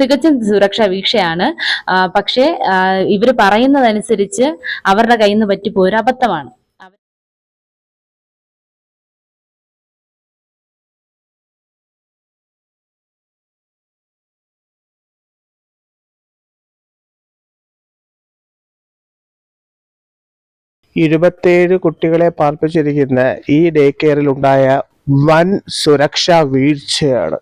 തികച്ചും സുരക്ഷാ വീക്ഷയാണ് പക്ഷേ ഇവർ പറയുന്നതനുസരിച്ച് അവരുടെ കയ്യിൽ നിന്ന് പറ്റിപ്പോയ ഒരു അബദ്ധമാണ്. ഇരുപത്തേഴ് കുട്ടികളെ പാർപ്പിച്ചിരിക്കുന്ന ഈ ഡേ കെയറിൽ ഉണ്ടായ വൻ സുരക്ഷാ വീഴ്ചയാണ്.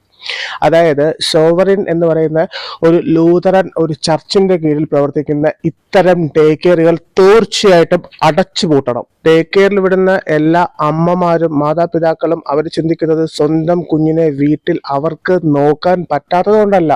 അതായത് സോവറിൻ എന്ന് പറയുന്ന ഒരു ലൂതറൻ ഒരു ചർച്ചിന്റെ കീഴിൽ പ്രവർത്തിക്കുന്ന ഇത്തരം ഡേ കെയറുകൾ തീർച്ചയായിട്ടും അടച്ചു പൂട്ടണം. ഡേ കെയറിൽ വിടുന്ന എല്ലാ അമ്മമാരും മാതാപിതാക്കളും അവർ ചിന്തിക്കുന്നത് സ്വന്തം കുഞ്ഞിനെ വീട്ടിൽ അവർക്ക് നോക്കാൻ പറ്റാത്തതുകൊണ്ടല്ല.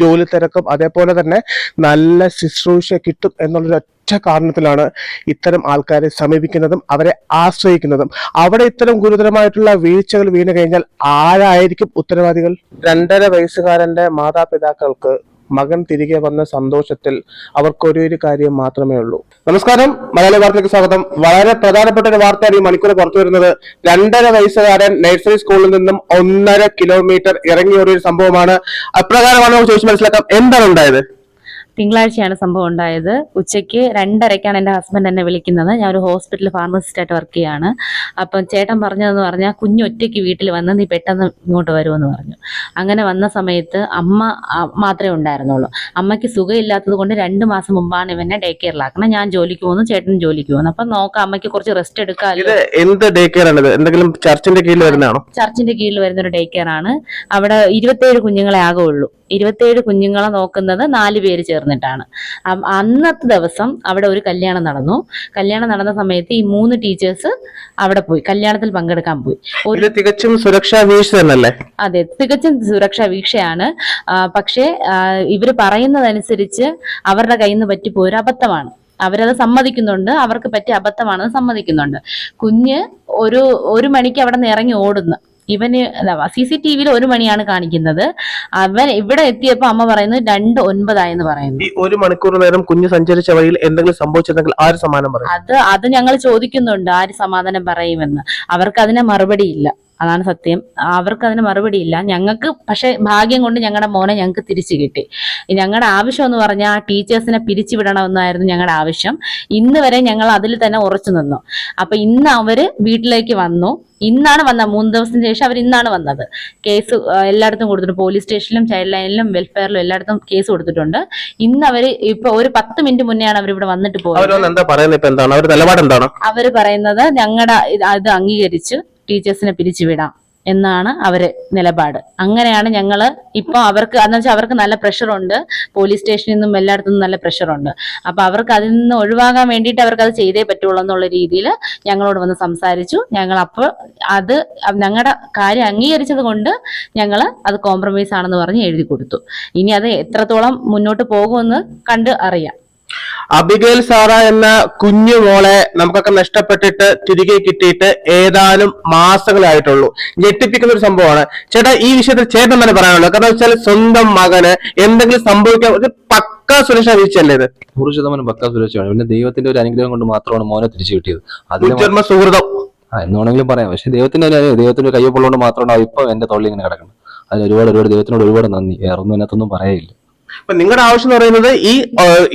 ജോലി തിരക്കും അതേപോലെ തന്നെ നല്ല ശുശ്രൂഷ കിട്ടും എന്നുള്ളൊരു ഒറ്റ കാരണത്തിലാണ് ഇത്തരം ആൾക്കാരെ സമീപിക്കുന്നതും അവരെ ആശ്രയിക്കുന്നതും. അവിടെ ഇത്തരം ഗുരുതരമായിട്ടുള്ള വീഴ്ചകൾ വീണു കഴിഞ്ഞാൽ ആരായിരിക്കും ഉത്തരവാദികൾ? രണ്ടര വയസ്സുകാരന്റെ മാതാപിതാക്കൾക്ക് മകൻ തിരികെ വന്ന സന്തോഷത്തിൽ അവർക്ക് ഒരേ ഒരു കാര്യം മാത്രമേ ഉള്ളൂ. നമസ്കാരം. മലയാളി വാർത്തയ്ക്ക് സ്വാഗതം. വളരെ പ്രധാനപ്പെട്ട ഒരു വാർത്തയാണ് ഈ മണിക്കൂർ പുറത്തു വരുന്നത്. രണ്ടര വയസ്സുകാരൻ നഴ്സറി സ്കൂളിൽ നിന്നും ഒന്നര കിലോമീറ്റർ ഇറങ്ങിയ ഒരു സംഭവമാണ്. അപ്രകാരമാണ് നമുക്ക് ചോദിച്ചു മനസ്സിലാക്കാം. എന്താണ് ഉണ്ടായത്? തിങ്കളാഴ്ചയാണ് സംഭവം ഉണ്ടായത്. ഉച്ചയ്ക്ക് രണ്ടരയ്ക്കാണ് എന്റെ ഹസ്ബൻഡ് എന്നെ വിളിക്കുന്നത്. ഞാൻ ഒരു ഹോസ്പിറ്റൽ ഫാർമസിസ്റ്റ് ആയിട്ട് വർക്ക് ചെയ്യാണ്. അപ്പം ചേട്ടൻ പറഞ്ഞതെന്ന് പറഞ്ഞാൽ കുഞ്ഞ് ഒറ്റയ്ക്ക് വീട്ടിൽ വന്ന് നീ പെട്ടെന്ന് ഇങ്ങോട്ട് വരുമെന്ന് പറഞ്ഞു. അങ്ങനെ വന്ന സമയത്ത് അമ്മ മാത്രമേ ഉണ്ടായിരുന്നുള്ളൂ. അമ്മയ്ക്ക് സുഖമില്ലാത്തത് കൊണ്ട് രണ്ട് മാസം മുമ്പാണ് ഇവനെ ഡേ കെയറിലാക്കണം ഞാൻ ജോലിക്ക് പോകുന്നു ചേട്ടൻ ജോലിക്ക് പോകുന്നു. അപ്പൊ നോക്കാം അമ്മയ്ക്ക് കുറച്ച് റെസ്റ്റ് എടുക്കാമല്ലോ. എന്ത് ഡേ കെയർ ആണിത് എന്തെങ്കിലും ചർച്ചിന്റെ കീഴിൽ വരുന്നതാണോ? ചർച്ചിന്റെ കീഴിൽ വരുന്ന ഒരു ഡേ കെയർ ആണ്. അവിടെ ഇരുപത്തേഴ് കുഞ്ഞുങ്ങളെ ആകെ ഉള്ളൂ ഇരുപത്തേഴ് കുഞ്ഞുങ്ങളെ നോക്കുന്നത് നാല് പേര് ചേർന്നിട്ടാണ്. അന്നത്തെ ദിവസം അവിടെ ഒരു കല്യാണം നടന്നു. കല്യാണം നടന്ന സമയത്ത് ഈ മൂന്ന് ടീച്ചേഴ്സ് അവിടെ പോയി. കല്യാണത്തിൽ പങ്കെടുക്കാൻ പോയി. ഒരു തികച്ചും സുരക്ഷാ വീക്ഷ തന്നെയല്ലേ? അതെ തികച്ചും സുരക്ഷാ വീക്ഷയാണ് പക്ഷേ ഇവർ ഇവർ പറയുന്നതനുസരിച്ച് അവരുടെ കയ്യിൽ നിന്ന് പറ്റിപ്പോയ ഒരു അബദ്ധമാണ് അവരത് സമ്മതിക്കുന്നുണ്ട് അവർക്ക് പറ്റിയ അബദ്ധമാണെന്ന് സമ്മതിക്കുന്നുണ്ട്. കുഞ്ഞ് ഒരു ഒരു മണിക്ക് അവിടെ നിന്ന് ഇറങ്ങി ഓടുന്നു. ഇവന് സി സി ടി വിയിൽ ഒരു മണിയാണ് കാണിക്കുന്നത്. അവൻ ഇവിടെ എത്തിയപ്പോ അമ്മ പറയുന്നത് രണ്ട് ഒൻപതായെന്ന് പറയുന്നു. ഈ ഒരു മണിക്കൂർ നേരം കുഞ്ഞ് സഞ്ചരിച്ച വഴിയിൽ എന്തെങ്കിലും സംഭവിച്ചതെങ്കിൽ ആര് സമാധാനം പറയും? അത് അത് ഞങ്ങൾ ചോദിക്കുന്നുണ്ട് ആര് സമാധാനം പറയുമെന്ന്. അവർക്ക് അതിന് മറുപടി ഇല്ല. അതാണ് സത്യം. അവർക്ക് അതിന് മറുപടിയില്ല. ഞങ്ങൾക്ക് പക്ഷെ ഭാഗ്യം കൊണ്ട് ഞങ്ങളുടെ മോനെ ഞങ്ങൾക്ക് തിരിച്ചു കിട്ടി. ഞങ്ങളുടെ ആവശ്യം എന്ന് പറഞ്ഞാൽ ആ ടീച്ചേഴ്സിനെ പിരിച്ചുവിടണമെന്നായിരുന്നു ഞങ്ങളുടെ ആവശ്യം. ഇന്ന് വരെ ഞങ്ങൾ അതിൽ തന്നെ ഉറച്ചു നിന്നു. അപ്പൊ ഇന്ന് അവർ വീട്ടിലേക്ക് വന്നു. ഇന്നാണ് വന്നത് മൂന്ന് ദിവസത്തിന് ശേഷം അവർ ഇന്നാണ് വന്നത്. കേസ് എല്ലായിടത്തും കൊടുത്തിട്ടുണ്ട്. പോലീസ് സ്റ്റേഷനിലും ചൈൽഡ് ലൈനിലും വെൽഫെയറിലും എല്ലായിടത്തും കേസ് കൊടുത്തിട്ടുണ്ട്. ഇന്ന് അവർ ഇപ്പൊ ഒരു പത്ത് മിനിറ്റ് മുന്നെയാണ് അവർ ഇവിടെ വന്നിട്ട് പോയത്. അവർ പറയുന്നത് ഞങ്ങളുടെ അത് അംഗീകരിച്ച്. ടീച്ചേഴ്സിനെ പിരിച്ചുവിടാം എന്നാണ് അവർ നിലപാട്. അങ്ങനെയാണ് ഞങ്ങൾ ഇപ്പൊ അവർക്ക് എന്ന് വെച്ചാൽ അവർക്ക് നല്ല പ്രഷറുണ്ട്. പോലീസ് സ്റ്റേഷനിൽ നിന്നും എല്ലായിടത്തു നല്ല പ്രഷറുണ്ട്. അപ്പൊ അവർക്ക് അതിൽ നിന്ന് ഒഴിവാകാൻ വേണ്ടിയിട്ട് അവർക്ക് അത് ചെയ്തേ പറ്റുള്ളൂ എന്നുള്ള രീതിയിൽ ഞങ്ങളോട് വന്ന് സംസാരിച്ചു. ഞങ്ങൾ അപ്പോൾ അത് ഞങ്ങളുടെ കാര്യം അംഗീകരിച്ചത് കൊണ്ട് ഞങ്ങൾ അത് കോംപ്രമൈസ് ആണെന്ന് പറഞ്ഞ് എഴുതി കൊടുത്തു. ഇനി അത് എത്രത്തോളം മുന്നോട്ട് പോകുമെന്ന് കണ്ട് അറിയാം. അബിഗേൽ സാറ എന്ന കുഞ്ഞു മോളെ നമുക്കൊക്കെ നഷ്ടപ്പെട്ടിട്ട് തിരികെ കിട്ടിയിട്ട് ഏതാനും മാസങ്ങളായിട്ടുള്ളൂ. ഞെട്ടിപ്പിക്കുന്ന ഒരു സംഭവമാണ്. ചേട്ടാ ഈ വിഷയത്തിൽ ചേട്ടൻ തന്നെ പറയാനുള്ളത് കാരണം വെച്ചാൽ സ്വന്തം മകന് എന്തെങ്കിലും സംഭവിക്കാൻ ഒരു പക്ക സുരക്ഷ വീഴ്ചയല്ലേ ഇത്? നൂറ് ശതമാനം പക്കാ സുരക്ഷയാണ്. പിന്നെ ദൈവത്തിന്റെ ഒരു അനുഗ്രഹം കൊണ്ട് മാത്രമാണ് മോനെ തിരിച്ചു കിട്ടിയത്. അതിന് സുഹൃതം. ആ, എന്ന് വേണമെങ്കിലും പറയാം. പക്ഷെ ദൈവത്തിന്റെ ദൈവത്തിന്റെ കയ്യൊപ്പുള്ളതുകൊണ്ട് മാത്രമാണ് ഇപ്പൊ എന്റെ തൊള്ളി ഇങ്ങനെ കിടക്കുന്നത്. അതിൽ ഒരുപാട് ഒരുപാട് ദൈവത്തിനോട് ഒരുപാട് നന്ദി. വേറൊന്നും അതിനകത്തൊന്നും പറയില്ല അപ്പൊ നിങ്ങളുടെ ആവശ്യം എന്ന് പറയുന്നത് ഈ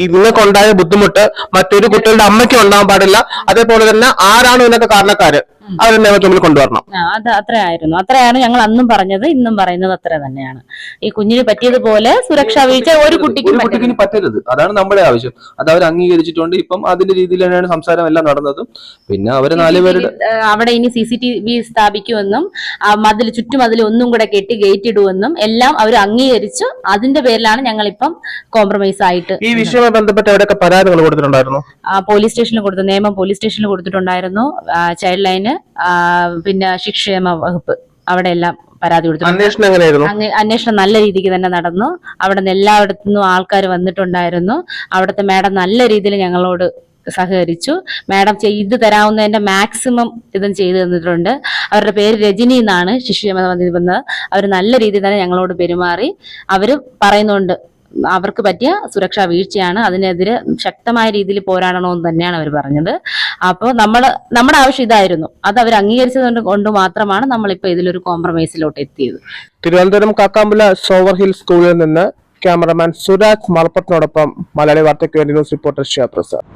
നിങ്ങൾക്ക് ഉണ്ടായ ബുദ്ധിമുട്ട് മറ്റൊരു കുട്ടികളുടെ അമ്മയ്ക്ക് ഉണ്ടാവാൻ പാടില്ല. അതേപോലെ തന്നെ ആരാണ് ഇതിനൊക്കെ കാരണക്കാര്? അവരെ നിയമത്തിന് മുമ്പിൽ കൊണ്ടുവരണം. ആ, അത് അത്രയായിരുന്നു. അത്രയാണ് ഞങ്ങൾ അന്നും പറഞ്ഞത് ഇന്നും പറയുന്നത് അത്ര തന്നെയാണ്. ഈ കുഞ്ഞിന് പറ്റിയതുപോലെ സുരക്ഷാ വീഴ്ച ഒരു കുട്ടിക്കും കുട്ടിക്ക് പറ്റരുത്. അതാണ് നമ്മുടെ ആവശ്യം. അത് അവർ അംഗീകരിച്ചിട്ടുണ്ട്. ഇപ്പം അതിന്റെ രീതിയിൽ തന്നെയാണ് സംസാരം എല്ലാം നടന്നതും. പിന്നെ അവർ നാലുപേരുടെ അവിടെ ഇനി സി സി ടി വി സ്ഥാപിക്കുമെന്നും മതിൽ ചുറ്റുമതിൽ ഒന്നും കൂടെ കെട്ടി ഗേറ്റ് ഇടുമെന്നും എല്ലാം അവർ അംഗീകരിച്ചു അതിന്റെ പേരിലാണ് ഞങ്ങൾ ഇപ്പം കോംപ്രമൈസ് ആയിട്ട് ഈ വിഷയവുമായി ബന്ധപ്പെട്ട് എവിടെയൊക്കെ പരാതികൾ കൊടുത്തിട്ടുണ്ടായിരുന്നു? ആ, പോലീസ് സ്റ്റേഷനിൽ കൊടുത്തു നിയമം പോലീസ് സ്റ്റേഷനിൽ കൊടുത്തിട്ടുണ്ടായിരുന്നു. ചൈൽഡ് ലൈന് പിന്നെ ശിക്ഷേമ വകുപ്പ് അവിടെ എല്ലാം പരാതി കൊടുത്തു അന്വേഷണം നല്ല രീതിക്ക് തന്നെ നടന്നു. അവിടെ നിന്ന് എല്ലായിടത്തു നിന്നും ആൾക്കാർ വന്നിട്ടുണ്ടായിരുന്നു. അവിടുത്തെ മാഡം നല്ല രീതിയിൽ ഞങ്ങളോട് സഹകരിച്ചു. മാഡം ചെയ്തു തരാവുന്നതിന്റെ മാക്സിമം ഇതും ചെയ്തു തന്നിട്ടുണ്ട്. അവരുടെ പേര് രജനി എന്നാണ് ശിശുക്ഷേമ വന്നത്. അവർ നല്ല രീതിയിൽ തന്നെ ഞങ്ങളോട് പെരുമാറി. അവർ പറയുന്നുണ്ട് അവർക്ക് പറ്റിയ സുരക്ഷാ വീഴ്ചയാണ്. അതിനെതിരെ ശക്തമായ രീതിയിൽ പോരാടണമെന്ന് തന്നെയാണ് അവർ പറഞ്ഞത്. അപ്പോൾ നമ്മൾ നമ്മുടെ ആവശ്യം ഇതായിരുന്നു. അത് അവർ അംഗീകരിച്ചത് കൊണ്ട് മാത്രമാണ് നമ്മളിപ്പോൾ ഇതിലൊരു കോംപ്രമൈസിലോട്ട് എത്തിയത്. തിരുവനന്തപുരം കാക്കാമ്പുല സോവർ ഹിൽ സ്കൂളിൽ നിന്ന് ക്യാമറമാൻ സുരാജ് മലപ്പുറത്തിനോടൊപ്പം മലയാളി വാർത്തയ്ക്ക് വേണ്ടി ന്യൂസ് റിപ്പോർട്ടർ ഷിയ പ്രസാദ്